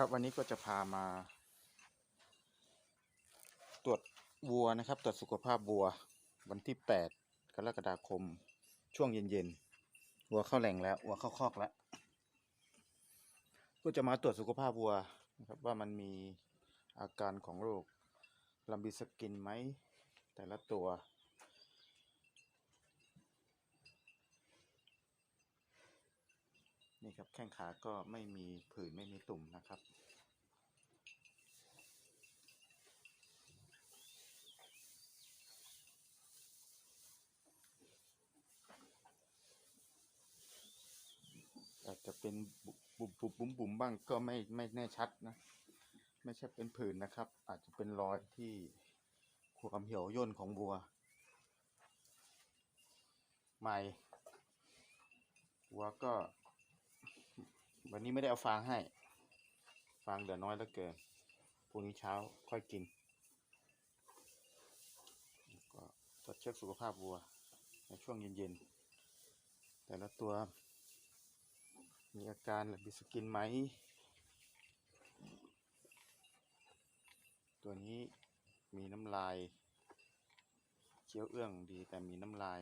ครับ วันนี้ก็จะพามา ตรวจวัวนะครับ ตรวจสุขภาพวัว วันที่ 8 กรกฎาคม ช่วงเย็นๆวัวเข้าแหล่งแล้ววัวเข้าคอกแล้วก็จะมาตรวจสุขภาพวัวนะครับว่ามันมีอาการของโรคลัมบิสกินไหมแต่ละตัว นี่ครับแข้งขาก็ไม่มีผื่นไม่มีตุ่มนะครับอาจจะเป็นบุบบุบบุบบุ๋มบุ๋มบ้างก็ไม่ไม่แน่ชัดนะ ไม่ใช่เป็นผื่นนะครับ อาจจะเป็นรอยที่ความเหี่ยวย่นของวัว ใหม่ วัวก็ วันนี้ไม่ได้เอาฟางให้ ฟางเหลือน้อยเหลือเกินพรุ่งนี้เช้าค่อยกิน ก็ตรวจเช็คสุขภาพวัว ในช่วงเย็นๆ แต่ละตัว มีอาการหรือบิสกินไหม ตัวนี้มีน้ำลายเคี้ยวเอื้องดีแต่มีน้ำลาย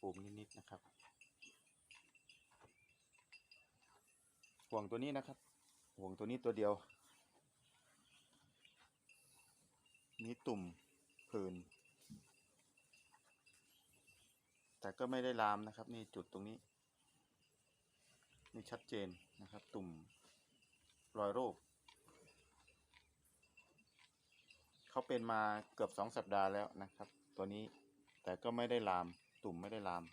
ปูมนิดๆนะครับ ห่วงตัวนี้นะครับ ห่วงตัวนี้ตัวเดียวมีตุ่มผื่นแต่ก็ไม่ได้ลามนะครับ นี่จุดตรงนี้ นี่ชัดเจนนะครับ ตุ่มรอยโรคเขาเป็นมาเกือบสองสัปดาห์แล้วนะครับ ตัวนี้แต่ก็ไม่ได้ลาม ตุ่มไม่ได้ลาม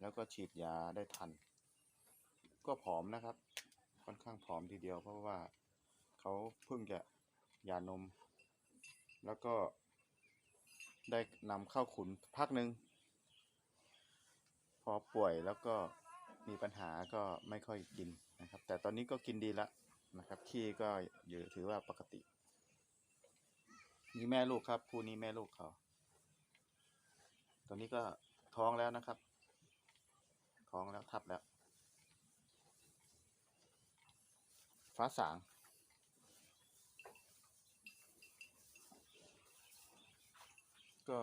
แล้วก็ฉีดยาได้ทัน ก็ผอมนะครับ ค่อนข้างผอมทีเดียว เพราะว่าเขาเพิ่งจะหย่านม แล้วก็ได้นำเข้าขุนพักหนึ่งพอป่วยแล้วก็มีปัญหาก็ไม่ค่อยกินนะครับ แต่ตอนนี้ก็กินดีแล้วนะครับ ขี้ก็อยู่ถือว่าปกติ นี่แม่ลูกครับคู่นี้แม่ลูกเขาตอนนี้ก็ท้องแล้วนะครับ ท้องแล้วทับแล้ว ฟ้าสาง ก็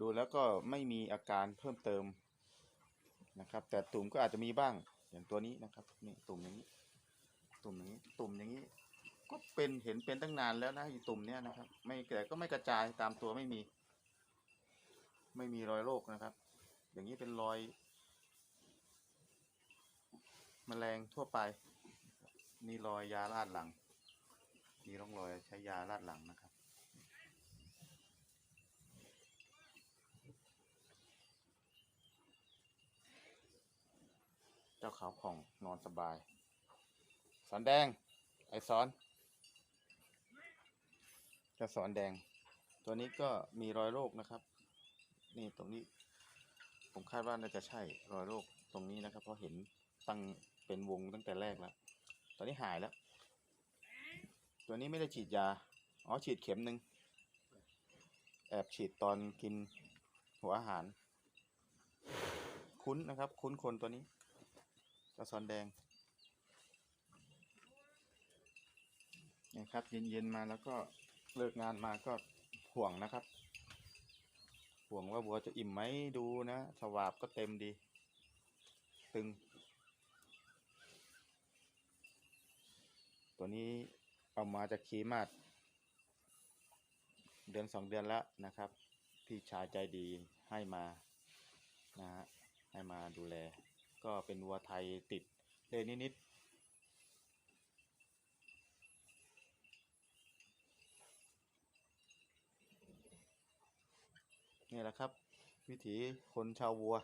ดูแล้วก็ไม่มีอาการเพิ่มเติมนะครับ แต่ตุ่มก็อาจจะมีบ้างอย่างตัวนี้นะครับนี่ตุ่มอย่างนี้ ตุ่มอย่างนี้ตุ่มอย่างนี้ ก็เป็นเห็นเป็นตั้งนานแล้วนะอีตุ่มเนี้ยนะครับ ไม่แต่ก็ไม่กระจายตามตัวไม่มี ไม่มีรอยโรคนะครับ อย่างนี้เป็นรอยแมลงทั่วไป นี่รอยยาลาดหลัง มีร่องรอยใช้ยาลาดหลังนะครับ เจ้าขาวผ่องนอนสบาย สอนแดง ไอสอนจ้าสอนแดง ตัวนี้ก็มีรอยโรคนะครับ นี่ตรงนี้ ผมคาดว่าน่าจะใช่รอยโรคตรงนี้นะครับ เพราะเห็นตั้งเป็นวงตั้งแต่แรกแล้ว ตอนนี้หายแล้ว ตัวนี้ไม่ได้ฉีดยา อ๋อ ฉีดเข็มหนึ่ง แอบฉีดตอนกินหัวอาหาร คุ้นนะครับ คุ้นคนตัวนี้กระสอนแดงนี่ครับ เย็นๆมาแล้วก็เลิกงานมาก็ห่วงนะครับ ห่วงว่าบัวจะอิ่มไหมดูนะ สวาบก็เต็มดี ตึง ตัวนี้เอามาจากขีมาดเดือนสองเดือนแล้วนะครับ พี่ชายใจดีให้มานะฮะให้มาดูแล ก็เป็นวัวไทยติดเลนิดๆนี่แหละครับ วิถีคนชาววัว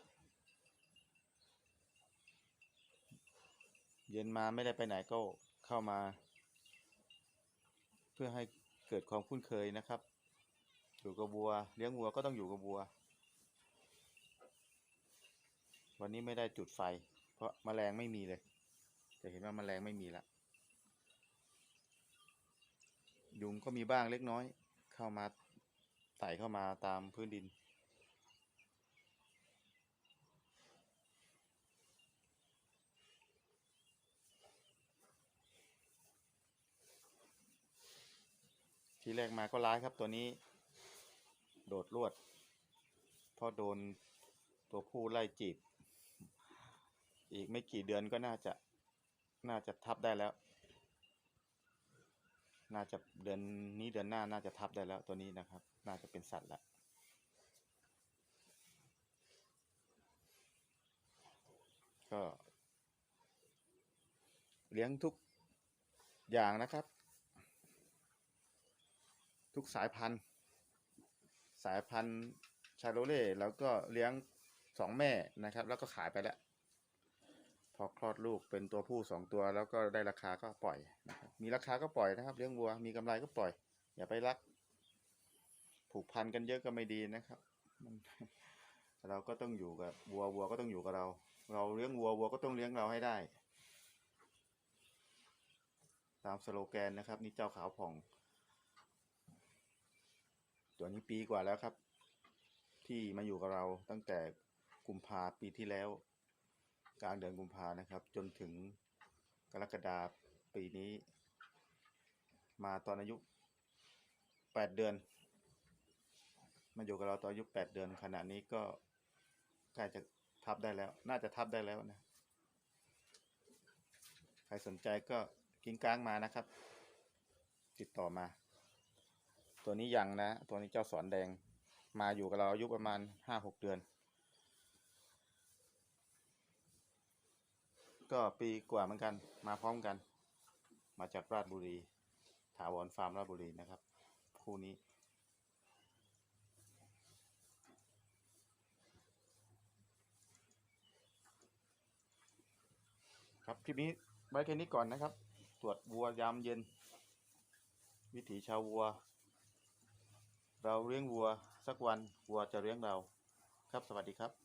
เย็นมาไม่ได้ไปไหนก็เข้ามา เพื่อให้เกิดความคุ้นเคยนะครับ อยู่กับวัว เลี้ยงวัวก็ต้องอยู่กับวัว วันนี้ไม่ได้จุดไฟ เพราะแมลงไม่มีเลย จะเห็นว่าแมลงไม่มีละยุงก็มีบ้างเล็กน้อย เข้ามาไต่เข้ามาตามพื้นดิน ทีแรกมาก็ร้ายครับตัวนี้ โดดลวดเพราะโดนตัวผู้ไล่จีบ อีกไม่กี่เดือนก็น่าจะน่าจะทับได้แล้ว น่าจะเดือนนี้เดือนหน้าน่าจะทับได้แล้วตัวนี้นะครับ น่าจะเป็นสัตว์ละก็ เลี้ยงทุกอย่างนะครับ ทุกสายพันธุ์ สายพันธุ์ชาโรเล่แล้วก็เลี้ยงสองแม่นะครับ แล้วก็ขายไปแล้ว พอคลอดลูกเป็นตัวผู้สองตัวแล้วก็ได้ราคาก็ปล่อยนะครับมีราคาก็ปล่อยนะครับเลี้ยงวัวมีกำไรก็ปล่อย อย่าไปรัก ผูกพันกันเยอะก็ไม่ดีนะครับมันเราก็ต้องอยู่กับวัววัวก็ต้องอยู่กับเรา เราเลี้ยงวัววัวก็ต้องเลี้ยงเราให้ได้ ตามสโลแกนนะครับ นี่เจ้าขาวผ่อง ตัวนี้ปีกว่าแล้วครับ ที่มาอยู่กับเราตั้งแต่กุมภาปีที่แล้ว กลางเดือนกุมภานะครับ จนถึงกรกฎาปีนี้ มาตอนอายุแปดเดือน มาอยู่กับเราตอนอายุแปดเดือน ขณะนี้ก็ใกล้จะทับได้แล้ว น่าจะทับได้แล้วนะ ใครสนใจก็กิ้งก้างมานะครับ ติดต่อมา ตัวนี้ยังนะ ตัวนี้เจ้าสอนแดง มาอยู่กับเราอายุประมาณห้าหกเดือน ก็ปีกว่าเหมือนกัน มาพร้อมกัน มาจากราชบุรี ถาวรฟาร์มราชบุรีนะครับ คู่นี้ ครับคลิปนี้ไว้แค่นี้ก่อนนะครับ ตรวจวัวยามเย็น วิถีชาววัว เราเลี้ยงวัวสักวันวัวจะเลี้ยงเรา ครับสวัสดีครับ